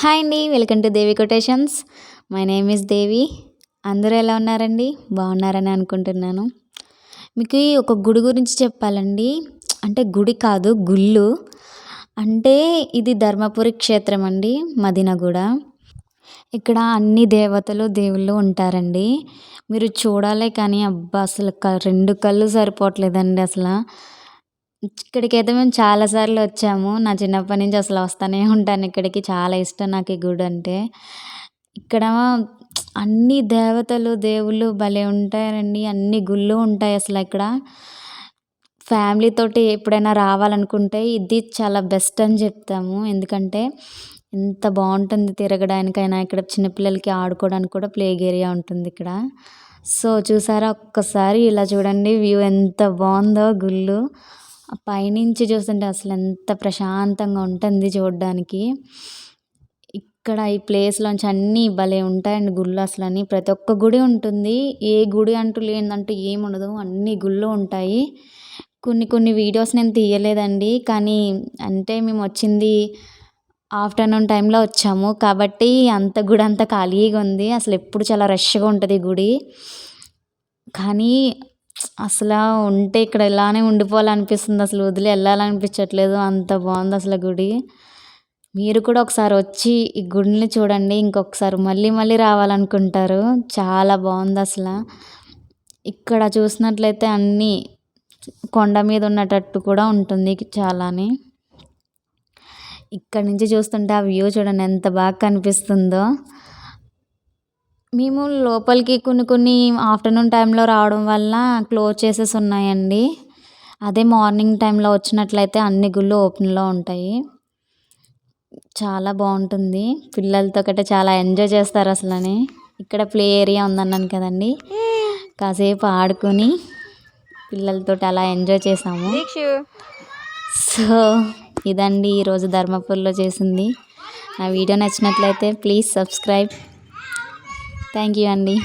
Hi అండి welcome to Devi quotations. My name is Devi అందరూ ఎలా ఉన్నారండి? బాగున్నారని అనుకుంటున్నాను. మీకు ఈ ఒక గుడి గురించి చెప్పాలండి. అంటే గుడి కాదు గుళ్ళు. అంటే ఇది ధర్మపురి క్షేత్రం అండి మదినగూడ. ఇక్కడ అన్ని దేవతలు దేవుళ్ళు ఉంటారండి. మీరు చూడాలే కానీ అబ్బా అసలు క రెండు కళ్ళు సరిపోవట్లేదండి అసలు. ఇక్కడికైతే మేము చాలాసార్లు వచ్చాము. నా చిన్నప్పటి నుంచి అసలు వస్తూనే ఉంటాను ఇక్కడికి. చాలా ఇష్టం నాకు ఈ గుడి అంటే. ఇక్కడ అన్ని దేవతలు దేవుళ్ళు భలే ఉంటారండి. అన్ని గుళ్ళు ఉంటాయి అసలు ఇక్కడ ఫ్యామిలీతోటి ఎప్పుడైనా రావాలనుకుంటే ఇది చాలా బెస్ట్ అని చెప్తాము. ఎందుకంటే ఎంత బాగుంటుంది తిరగడానికైనా ఇక్కడ చిన్నపిల్లలకి ఆడుకోవడానికి కూడా ప్లే ఏరియా ఉంటుంది ఇక్కడ. సో చూసారా ఒక్కసారి ఇలా చూడండి వ్యూ ఎంత బాగుందో గుళ్ళు. పైనుంచి చూస్తుంటే అసలు ఎంత ప్రశాంతంగా ఉంటుంది చూడడానికి. ఇక్కడ ఈ ప్లేస్లోంచి అన్నీ భలే ఉంటాయండి గుళ్ళు అసలు అని ప్రతి ఒక్క గుడి ఉంటుంది. ఏ గుడి అంటూ లేదంటూ ఏముండదు అన్ని గుళ్ళు ఉంటాయి. కొన్ని కొన్ని వీడియోస్ నేను తీయలేదండి. కానీ అంటే మేము వచ్చింది ఆఫ్టర్నూన్ టైంలో వచ్చాము. కాబట్టి అంత గుడి అంత ఖాళీగా ఉంది. అసలు ఎప్పుడు చాలా రష్గా ఉంటుంది గుడి. కానీ అసలు ఉంటే ఇక్కడ ఇలానే ఉండిపోవాలనిపిస్తుంది. అసలు వదిలి వెళ్ళాలనిపించట్లేదు. అంత బాగుంది అసలు గుడి. మీరు కూడా ఒకసారి వచ్చి ఈ గుడిని చూడండి. ఇంకొకసారి మళ్ళీ మళ్ళీ రావాలనుకుంటారు. చాలా బాగుంది అసలు. ఇక్కడ చూసినట్లయితే అన్నీ కొండ మీద ఉన్నటట్టు కూడా ఉంటుంది చాలానే. ఇక్కడ నుంచి చూస్తుంటే ఆ వ్యూ చూడండి ఎంత బాగా కనిపిస్తుందో. మేము లోపలికి కొన్ని కొన్ని ఆఫ్టర్నూన్ టైంలో రావడం వల్ల క్లోజ్ చేసేసి ఉన్నాయండి. అదే మార్నింగ్ టైంలో వచ్చినట్లయితే అన్ని గుళ్ళు ఓపెన్లో ఉంటాయి. చాలా బాగుంటుంది. పిల్లలతో గట్రా చాలా ఎంజాయ్ చేస్తారు అసలని. ఇక్కడ ప్లే ఏరియా ఉందన్నాను కదండి. కాసేపు ఆడుకొని పిల్లలతో అలా ఎంజాయ్ చేసాము. సో ఇదండి ఈరోజు ధర్మపురిలో చేసింది. నా వీడియో నచ్చినట్లయితే ప్లీజ్ సబ్స్క్రైబ్. థ్యాంక్ యూ అండి